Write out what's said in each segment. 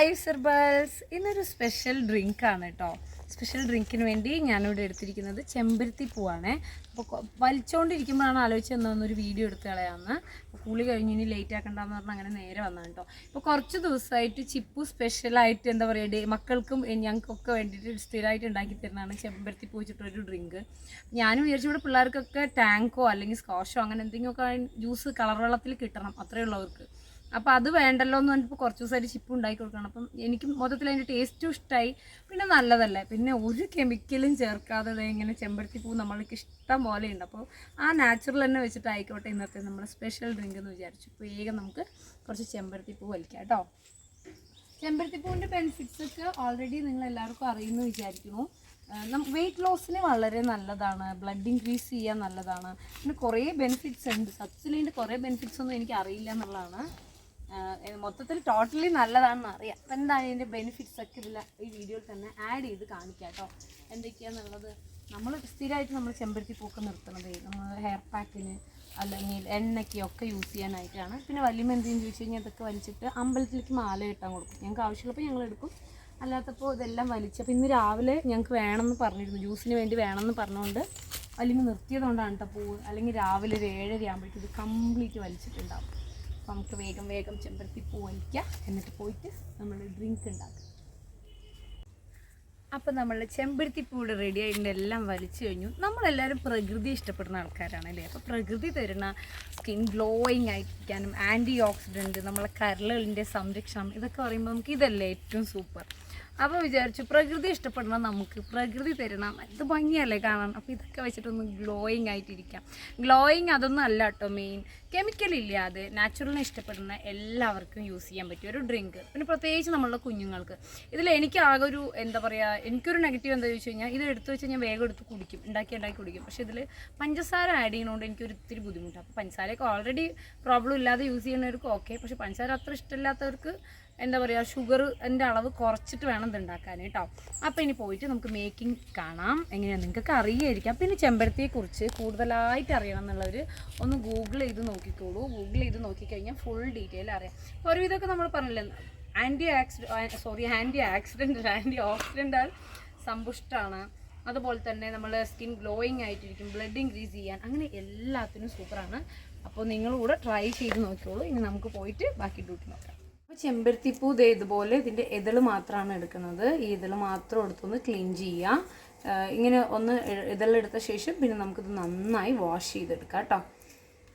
IISER ബൾസ് ഇന്നൊരു special drink ആണ് കേട്ടോ സ്പെഷ്യൽ ഡ്രിങ്കിന് വേണ്ടി ഞാനിവിടെ എടുത്തിരിക്കുന്നത് ചെമ്പരത്തി പൂവാണ്. അപ്പോൾ വലിച്ചുകൊണ്ടിരിക്കുമ്പോഴാണ് ആലോചിച്ച് ഒരു വീഡിയോ എടുത്ത് കളയാമെന്ന്. കൂളി കഴിഞ്ഞ് ഇനി ലേറ്റ് ആക്കണ്ടെന്ന് പറഞ്ഞാൽ അങ്ങനെ നേരെ വന്നാണ് കേട്ടോ ഇപ്പോൾ കുറച്ച് ദിവസമായിട്ട് ചിപ്പു സ്പെഷ്യലായിട്ട് എന്താ പറയുക ഡേ മക്കൾക്കും ഞങ്ങൾക്കൊക്കെ വേണ്ടിയിട്ട് സ്ഥിരമായിട്ട് ഉണ്ടാക്കി തരുന്നതാണ് ചെമ്പരത്തി പൂ വെച്ചിട്ടൊരു ഡ്രിങ്ക് ഞാനും വിചാരിച്ചു ഇവിടെ പിള്ളേർക്കൊക്കെ ടാങ്കോ അല്ലെങ്കിൽ സ്കോഷോ അങ്ങനെ എന്തെങ്കിലുമൊക്കെ ജ്യൂസ് കളർ വെള്ളത്തിൽ കിട്ടണം. അത്രയേ ഉള്ളവർക്ക് അപ്പോൾ അത് വേണ്ടല്ലോ എന്ന് പറഞ്ഞപ്പോൾ കുറച്ച് ദിവസമായിട്ട് ചിപ്പ് ഉണ്ടാക്കി കൊടുക്കണം. അപ്പം എനിക്ക് മൊത്തത്തിൽ അതിന്റെ ടേസ്റ്റും ഇഷ്ടമായി പിന്നെ നല്ലതല്ലേ. പിന്നെ ഒരു കെമിക്കലും ചേർക്കാതെ ഇങ്ങനെ ചെമ്പരത്തി പൂ നമ്മൾക്ക് ഇഷ്ടം പോലെ ഉണ്ട്. അപ്പോൾ ആ നാച്ചുറൽ തന്നെ വെച്ചിട്ട് ആയിക്കോട്ടെ ഇന്നത്തെ നമ്മുടെ സ്പെഷ്യൽ ഡ്രിങ്ക് എന്ന് വിചാരിച്ചു. വേഗം നമുക്ക് കുറച്ച് ചെമ്പരത്തി പൂ വലിക്കാം കേട്ടോ. ചെമ്പരത്തി പൂവിന്റെ ബെനിഫിറ്റ്സ് ഒക്കെ ഓൾറെഡി നിങ്ങൾ എല്ലാവർക്കും അറിയുമെന്ന് വിചാരിക്കുന്നു. നമുക്ക് വെയിറ്റ് ലോസിന് വളരെ നല്ലതാണ്. ബ്ലഡ് ഇൻക്രീസ് ചെയ്യാൻ നല്ലതാണ്. പിന്നെ കുറേ ബെനിഫിറ്റ്സ് ഉണ്ട്. സബ്സിലിന്റെ കുറേ ബെനിഫിറ്റ്സ് ഒന്നും എനിക്ക് അറിയില്ല എന്നുള്ളതാണ്. മൊത്തത്തിൽ ടോട്ടലി നല്ലതാണെന്ന് അറിയാം. അപ്പം എന്താണ് ഇതിന്റെ ബെനിഫിറ്റ്സ് ഒക്കെ ഇതിൽ ഈ വീഡിയോയിൽ തന്നെ ആഡ് ചെയ്ത് കാണിക്കാം കേട്ടോ എന്തൊക്കെയാണെന്നുള്ളത് നമ്മൾ സ്ഥിരമായിട്ട് നമ്മൾ ചെമ്പരത്തി പൂക്ക് നിർത്തുന്നത് നമ്മൾ ഹെയർ പാക്കിന് അല്ലെങ്കിൽ എണ്ണയ്ക്കൊക്കെ യൂസ് ചെയ്യാനായിട്ടാണ്. പിന്നെ വലിയ എന്തെങ്കിലും ചോദിച്ചു കഴിഞ്ഞാൽ ഇതൊക്കെ വലിച്ചിട്ട് അമ്പലത്തിലേക്ക് മാല കിട്ടാൻ കൊടുക്കും. ഞങ്ങൾക്ക് ആവശ്യമുള്ളപ്പോൾ ഞങ്ങൾ എടുക്കും. അല്ലാത്തപ്പോൾ ഇതെല്ലാം വലിച്ചപ്പോൾ ഇന്ന് രാവിലെ ഞങ്ങൾക്ക് വേണമെന്ന് പറഞ്ഞിരുന്നു. ജ്യൂസിന് വേണ്ടി വേണമെന്ന് പറഞ്ഞുകൊണ്ട് വലിയ നിർത്തിയതുകൊണ്ടാണ് കേട്ടോ പൂവ്. അല്ലെങ്കിൽ രാവിലെ ഒരു ഏഴര ആകുമ്പോഴേക്കും ഇത് കംപ്ലീറ്റ് വലിച്ചിട്ടുണ്ടാവും. അപ്പോൾ നമുക്ക് വേഗം വേഗം ചെമ്പരത്തി പോയിക്കാം എന്നിട്ട് പോയിട്ട് നമ്മൾ ഡ്രിങ്ക് ഉണ്ടാക്കാം അപ്പം നമ്മൾ ചെമ്പരത്തി പൂവിടെ റെഡി ആയിട്ട് എല്ലാം വലിച്ചു കഴിഞ്ഞു. നമ്മളെല്ലാവരും പ്രകൃതി ഇഷ്ടപ്പെടുന്ന ആൾക്കാരാണ് അല്ലേ? അപ്പോൾ പ്രകൃതി തരുന്ന സ്കിൻ ഗ്ലോയിങ് ആയിരിക്കാനും ആന്റി ഓക്സിഡന്റ് നമ്മളെ കരളുകളിന്റെ സംരക്ഷണം ഇതൊക്കെ പറയുമ്പോൾ നമുക്ക് ഇതല്ലേ ഏറ്റവും സൂപ്പർ അപ്പോൾ വിചാരിച്ചു പ്രകൃതി ഇഷ്ടപ്പെടണം നമുക്ക് പ്രകൃതി തരണം ഇത് ഭംഗിയല്ലേ കാണാൻ. അപ്പോൾ ഇതൊക്കെ വെച്ചിട്ടൊന്ന് ഗ്ലോയിങ് ആയിട്ടിരിക്കാം. ഗ്ലോയിങ് അതൊന്നും അല്ല കേട്ടോ മെയിൻ കെമിക്കൽ ഇല്ലാതെ നാച്ചുറലിനെ ഇഷ്ടപ്പെടുന്ന എല്ലാവർക്കും യൂസ് ചെയ്യാൻ പറ്റിയ ഒരു ഡ്രിങ്ക്. പിന്നെ പ്രത്യേകിച്ച് നമ്മളുടെ കുഞ്ഞുങ്ങൾക്ക്. ഇതിൽ എനിക്ക് ആകെ ഒരു എന്താ പറയുക എനിക്കൊരു നെഗറ്റീവ് എന്താ ചോദിച്ചു കഴിഞ്ഞാൽ ഇത് എടുത്തു വെച്ച് കഴിഞ്ഞാൽ വേഗം എടുത്ത് കുടിക്കും. ഉണ്ടാക്കി ഉണ്ടാക്കി കുടിക്കും. പക്ഷേ ഇതിൽ പഞ്ചസാര ആഡ് ചെയ്യുന്നതുകൊണ്ട് എനിക്കൊരു ഇത്തിരി ബുദ്ധിമുട്ടാണ് അപ്പോൾ പഞ്ചസാരയൊക്കെ ഓൾറെഡി പ്രോബ്ലം ഇല്ലാതെ യൂസ് ചെയ്യുന്നവർക്ക് ഓക്കെ പക്ഷേ പഞ്ചസാര അത്ര ഇഷ്ടമില്ലാത്തവർക്ക് എന്താ പറയുക ഷുഗർ എന്റെ അളവ് കുറച്ചിട്ട് വേണം ഇത് ഉണ്ടാക്കാൻ കേട്ടോ. അപ്പോൾ ഇനി പോയിട്ട് നമുക്ക് മേക്കിംഗ് കാണാം. എങ്ങനെയാണ് നിങ്ങൾക്ക് അറിയായിരിക്കാം പിന്നെ ചെമ്പരത്തിയെക്കുറിച്ച് കൂടുതലായിട്ട് അറിയണം എന്നുള്ളവർ ഒന്ന് ഗൂഗിൾ ചെയ്ത് നോക്കിക്കോളൂ. ഗൂഗിൾ ചെയ്ത് നോക്കിക്കഴിഞ്ഞാൽ ഫുൾ ഡീറ്റെയിൽ അറിയാം. അപ്പോൾ ഒരുവിധമൊക്കെ നമ്മൾ പറഞ്ഞില്ലേ anti accident sorry anti accident antioxidant സമ്പുഷ്ടമാണ് അതുപോലെ തന്നെ നമ്മൾ സ്കിൻ ഗ്ലോയിങ് ആയിട്ടിരിക്കും ബ്ലഡ് ഇൻക്രീസ് ചെയ്യാൻ അങ്ങനെ എല്ലാത്തിനും സൂപ്പറാണ് അപ്പോൾ നിങ്ങൾ കൂടെ ട്രൈ ചെയ്ത് നോക്കിയോളൂ ഇനി നമുക്ക് പോയിട്ട് ബാക്കി ഡ്യൂട്ടി നോക്കാം. അപ്പോൾ ചെമ്പരത്തിപ്പൂ ദേ ഇതുപോലെ ഇതിന്റെ ഇതൾ മാത്രമാണ് എടുക്കുന്നത്. ഈ ഇതൾ മാത്രം എടുത്തൊന്ന് ക്ലീൻ ചെയ്യുക ഇങ്ങനെ ഒന്ന് ഇതളെടുത്ത ശേഷം പിന്നെ നമുക്കിത് നന്നായി വാഷ് ചെയ്തെടുക്കാം കേട്ടോ.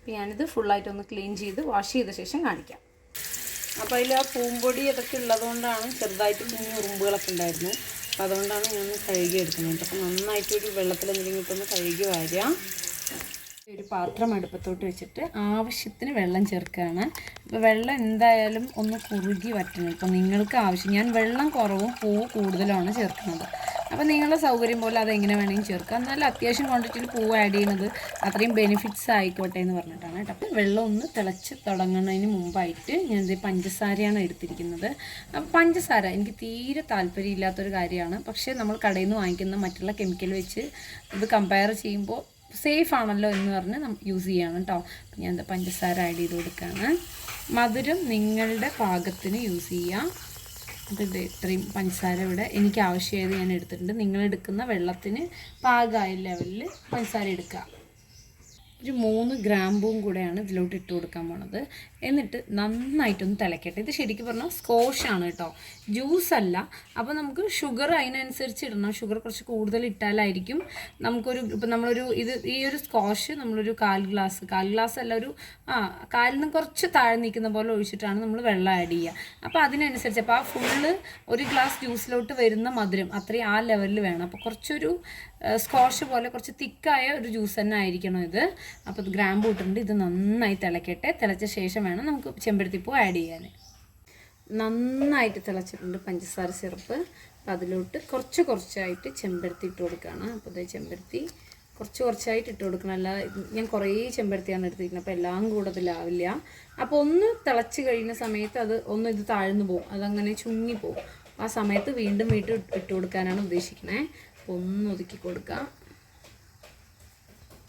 അപ്പോൾ ഞാനിത് ഫുള്ളായിട്ടൊന്ന് ക്ലീൻ ചെയ്ത് വാഷ് ചെയ്ത ശേഷം കാണിക്കാം. അപ്പോൾ അതിൽ ആ പൂമ്പൊടി അതൊക്കെ ഉള്ളതുകൊണ്ടാണ് ചെറുതായിട്ട് കുഞ്ഞു ഉറുമ്പുകളൊക്കെ ഉണ്ടായിരുന്നു. അതുകൊണ്ടാണ് ഞാൻ കഴുകി എടുക്കുന്നത്. അപ്പോൾ നന്നായിട്ട് ഒരു വെള്ളത്തിൽ എന്തെങ്കിലും ഇട്ടൊന്ന് കഴുകി വാരുക. ഒരു പാത്രം അടുപ്പത്തോട്ട് വെച്ചിട്ട് ആവശ്യത്തിന് വെള്ളം ചേർക്കുകയാണ്. അപ്പോൾ വെള്ളം എന്തായാലും ഒന്ന് കുറുകി വറ്റണം. ഇപ്പോൾ നിങ്ങൾക്ക് ആവശ്യം ഞാൻ വെള്ളം കുറവും പൂവ് കൂടുതലുമാണ് ചേർക്കുന്നത്. അപ്പോൾ നിങ്ങളുടെ സൗകര്യം പോലെ അത് എങ്ങനെ വേണമെങ്കിൽ ചേർക്കാം. എന്നാലും അത്യാവശ്യം ക്വാണ്ടിറ്റിയിൽ പൂവ് ആഡ് ചെയ്യുന്നത് അത്രയും ബെനിഫിറ്റ്സ് ആയിക്കോട്ടെ എന്ന് പറഞ്ഞിട്ടാണ് കേട്ടോ. അപ്പോൾ വെള്ളം ഒന്ന് തിളച്ച് തുടങ്ങുന്നതിന് മുമ്പായിട്ട് ഞാൻ ഇത് പഞ്ചസാരയാണ് എടുത്തിരിക്കുന്നത്. അപ്പോൾ പഞ്ചസാര എനിക്ക് തീരെ താല്പര്യമില്ലാത്തൊരു കാര്യമാണ്. പക്ഷേ നമ്മൾ കടയിൽ നിന്ന് വാങ്ങിക്കുന്ന മറ്റുള്ള കെമിക്കൽ വെച്ച് ഇത് കമ്പയർ ചെയ്യുമ്പോൾ സേഫ് ആണല്ലോ എന്ന് പറഞ്ഞ് യൂസ് ചെയ്യണം കേട്ടോ ഞാൻ പഞ്ചസാര ആഡ് ചെയ്ത് കൊടുക്കുകയാണ് മധുരം നിങ്ങളുടെ പാകത്തിന് യൂസ് ചെയ്യാം. ഇത് ഇത്രയും പഞ്ചസാര ഇവിടെ എനിക്ക് ആവശ്യമായത് ഞാൻ എടുത്തിട്ടുണ്ട്. നിങ്ങൾ എടുക്കുന്ന വെള്ളത്തിന് പാകമായ ലെവലിൽ പഞ്ചസാര എടുക്കുക. ഒരു മൂന്ന് ഗ്രാമ്പും കൂടെയാണ് ഇതിലോട്ട് ഇട്ട് കൊടുക്കാൻ പോണത്. എന്നിട്ട് നന്നായിട്ടൊന്ന് തിളക്കട്ടെ. ഇത് ശരിക്കും പറഞ്ഞാൽ ആണ് കേട്ടോ ജ്യൂസ് അല്ല. അപ്പോൾ നമുക്ക് ഷുഗർ അതിനനുസരിച്ച് ഇടണം. ഷുഗർ കുറച്ച് കൂടുതൽ ഇട്ടാലായിരിക്കും നമുക്കൊരു ഇപ്പം നമ്മളൊരു ഇത് ഈ ഒരു സ്കോഷ് നമ്മളൊരു കാൽ ഗ്ലാസ് കാൽ ഗ്ലാസ് അല്ല ഒരു ആ കാലിൽ നിന്ന് കുറച്ച് താഴെ നിൽക്കുന്ന പോലെ ഒഴിച്ചിട്ടാണ് നമ്മൾ വെള്ളം ആഡ് ചെയ്യുക അപ്പോൾ അതിനനുസരിച്ച് അപ്പോൾ ആ ഫുള്ള് ഒരു ഗ്ലാസ് ജ്യൂസിലോട്ട് വരുന്ന മധുരം അത്രയും ആ ലെവലിൽ വേണം. അപ്പോൾ കുറച്ചൊരു സ്കോഷ് പോലെ കുറച്ച് തിക്കായ ഒരു ജ്യൂസ് തന്നെ ആയിരിക്കണം ഇത്. അപ്പോൾ ഇത് ഗ്രാമ്പ് ഇട്ടിട്ടുണ്ട്. ഇത് നന്നായി തിളക്കട്ടെ. തിളച്ച ശേഷം വേണം നമുക്ക് ചെമ്പരത്തിപ്പൂ ആഡ് ചെയ്യാൻ. നന്നായിട്ട് തിളച്ചിട്ടുണ്ട് പഞ്ചസാര സിറപ്പ്. അപ്പം അതിലോട്ട് കുറച്ച് കുറച്ചായിട്ട് ചെമ്പരത്തി ഇട്ട് കൊടുക്കുകയാണ് അപ്പോൾ ഇത് ചെമ്പരത്തി കുറച്ച് കുറച്ചായിട്ട് ഇട്ട് കൊടുക്കണം. അല്ല ഞാൻ കുറേ ചെമ്പരത്തിയാണ് എടുത്തിരിക്കുന്നത്. അപ്പോൾ എല്ലാം കൂടുതലാവില്ല അപ്പോൾ ഒന്ന് തിളച്ച് കഴിയുന്ന സമയത്ത് അത് ഒന്ന് ഇത് താഴ്ന്നു പോകും അതങ്ങനെ ചുങ്ങി പോകും ആ സമയത്ത് വീണ്ടും വീണ്ടും ഇട്ട് കൊടുക്കാനാണ് ഉദ്ദേശിക്കുന്നത് ഒന്ന് ഒതുക്കി കൊടുക്കാം.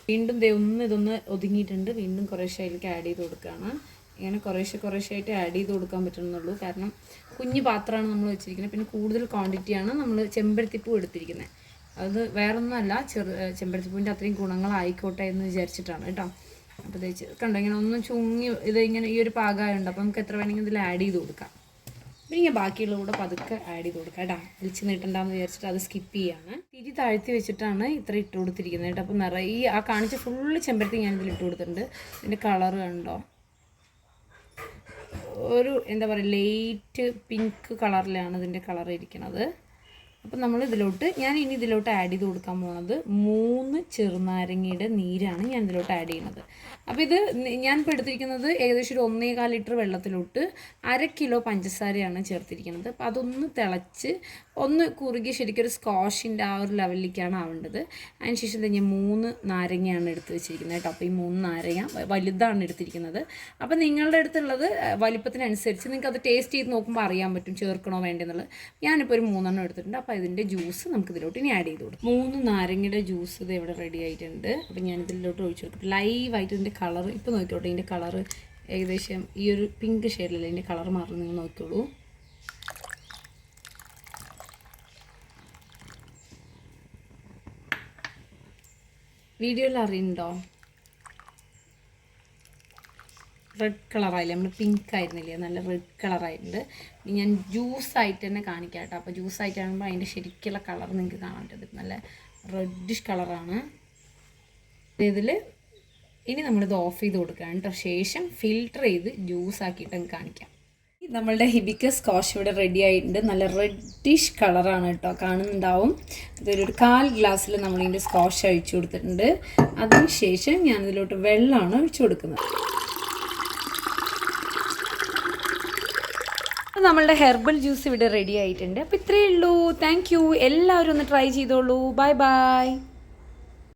വീണ്ടും ദേ ഒന്ന് ഇതൊന്ന് ഒതുങ്ങിയിട്ടുണ്ട്. വീണ്ടും കുറേശ്ശെ അതിലേക്ക് ആഡ് ചെയ്ത് കൊടുക്കുകയാണ്. ഇങ്ങനെ കുറേശ്ശെ കുറേശ്ശെ ആയിട്ട് ആഡ് ചെയ്ത് കൊടുക്കാൻ പറ്റുന്നുള്ളൂ. കാരണം കുഞ്ഞു പാത്രമാണ് നമ്മൾ വെച്ചിരിക്കുന്നത്. പിന്നെ കൂടുതൽ ക്വാണ്ടിറ്റിയാണ് നമ്മൾ ചെമ്പരത്തിപ്പൂ എടുത്തിരിക്കുന്നത്. അത് വേറൊന്നുമല്ല. ചെറു ചെമ്പരത്തിപ്പൂവിന്റെ അത്രയും ഗുണങ്ങളായിക്കോട്ടെ എന്ന് വിചാരിച്ചിട്ടാണ് കേട്ടോ. അപ്പോൾ തേച്ച് കണ്ടോ? ഇങ്ങനെ ഒന്ന് ചുങ്ങി ഇത് ഇങ്ങനെ ഈ ഒരു പാകമായുണ്ട് അപ്പോൾ നമുക്ക് എത്ര വേണമെങ്കിൽ ഇതിൽ ആഡ് ചെയ്ത് കൊടുക്കാം. പിന്നെ ഞാൻ ബാക്കിയുള്ള കൂടെ പതുക്കെ ആഡ് ചെയ്ത് കൊടുക്കാം കേട്ടോ. വിളിച്ച് നീട്ടണ്ടെന്ന് വിചാരിച്ചിട്ട് അത് സ്കിപ്പ് ചെയ്യാണ്. തിരി താഴ്ത്തി വെച്ചിട്ടാണ് ഇത്ര ഇട്ട് കൊടുത്തിരിക്കുന്നത് കേട്ടോ. അപ്പോൾ നിറയെ ആ കാണിച്ച ഫുള്ള് ചെമ്പരത്തി ഞാനിതിൽ ഇട്ട് കൊടുത്തിട്ടുണ്ട്. ഇതിന്റെ കളറ് കണ്ടോ? ഒരു എന്താ പറയുക ലൈറ്റ് പിങ്ക് കളറിലാണ് ഇതിന്റെ കളർ ഇരിക്കുന്നത് അപ്പം നമ്മൾ ഇതിലോട്ട് ഞാൻ ഇനി ഇതിലോട്ട് ആഡ് ചെയ്ത് കൊടുക്കാൻ പോകുന്നത് മൂന്ന് ചെറുനാരങ്ങയുടെ നീരാണ് ഞാൻ ഇതിലോട്ട് ആഡ് ചെയ്യുന്നത്. അപ്പോൾ ഇത് ഞാൻ ഇപ്പോൾ എടുത്തിരിക്കുന്നത് ഏകദേശം ഒരു ഒന്നേകാൽ ലിറ്റർ വെള്ളത്തിലോട്ട് അര കിലോ പഞ്ചസാരയാണ് ചേർത്തിരിക്കുന്നത്. അപ്പോൾ അതൊന്ന് തിളച്ച് ഒന്ന് കുറുകി ശരിക്കും ഒരു സ്കോഷിന്റെ ആ ഒരു ലെവലിലേക്കാണ് ആവേണ്ടത്. അതിനുശേഷം തന്നെ മൂന്ന് നാരങ്ങയാണ് എടുത്ത് വെച്ചിരിക്കുന്നത് കേട്ടോ. അപ്പോൾ ഈ മൂന്ന് നാരങ്ങ വലുതാണ് എടുത്തിരിക്കുന്നത്. അപ്പോൾ നിങ്ങളുടെ അടുത്തുള്ളത് വലിപ്പത്തിനനുസരിച്ച് നിങ്ങൾക്ക് അത് ടേസ്റ്റ് ചെയ്ത് നോക്കുമ്പോൾ അറിയാൻ പറ്റും ചേർക്കണോ വേണ്ടെന്നുള്ളത്. ഞാനിപ്പോൾ ഒരു മൂന്നെണ്ണം എടുത്തിട്ടുണ്ട്. അപ്പോൾ ഇതിന്റെ ജ്യൂസ് നമുക്ക് ഇതിലോട്ട് ഇനി ആഡ് ചെയ്ത് കൊടുക്കും. മൂന്ന് നാരങ്ങയുടെ ജ്യൂസ് ഇത് ഇവിടെ റെഡി ആയിട്ടുണ്ട്. അപ്പോൾ ഞാൻ ഇതിലോട്ട് ഒഴിച്ചു കൊടുക്കും ലൈവായിട്ട് ഇതിന്റെ കളർ ഇപ്പോൾ നോക്കിക്കോട്ടെ ഇതിന്റെ കളർ ഏകദേശം ഈ ഒരു പിങ്ക് ഷെയ്ഡിലല്ലേ ഇതിന്റെ കളർ മാറുന്നത് നിങ്ങൾ നോക്കിക്കോളൂ. വീഡിയോയിൽ അറിയുന്നുണ്ടോ? റെഡ് കളറായില്ലേ നമ്മൾ പിങ്ക് ആയിരുന്നില്ലേ? നല്ല റെഡ് കളറായിട്ടുണ്ട് ഞാൻ ജ്യൂസ് ആയിട്ട് തന്നെ കാണിക്കാം കേട്ടോ. അപ്പോൾ ജ്യൂസ് ആയിട്ട് കാണുമ്പോൾ അതിന്റെ ശരിക്കുള്ള കളർ നിങ്ങൾക്ക് പറ്റും. നല്ല റെഡിഷ് കളറാണ് ഇതിൽ ഇനി നമ്മളിത് ഓഫ് ചെയ്ത് കൊടുക്കുകയാണ് കേട്ടോ. ശേഷം ഫിൽട്ടർ ചെയ്ത് ജ്യൂസ് ആക്കിയിട്ട് കാണിക്കാം. നമ്മളുടെ ഹിബിക്കസ് സ്കോഷ് ഇവിടെ റെഡി ആയിട്ടുണ്ട്. നല്ല റെഡിഷ് കളറാണ് കേട്ടോ. കാണുന്നുണ്ടാവും. ഇതൊരു കാൽ ഗ്ലാസ്സിൽ നമ്മളിതിന്റെ സ്കോഷ് ഒഴിച്ചു കൊടുത്തിട്ടുണ്ട്. അതിനുശേഷം ഞാൻ ഇതിലോട്ട് വെള്ളമാണ് ഒഴിച്ചു കൊടുക്കുന്നത്. നമ്മളുടെ ഹെർബൽ ജ്യൂസ് ഇവിടെ റെഡി ആയിട്ടുണ്ട്. അപ്പോൾ ഇത്രയേ ഉള്ളൂ. താങ്ക് യു എല്ലാവരും ഒന്ന് ട്രൈ ചെയ്തോളൂ. Bye bye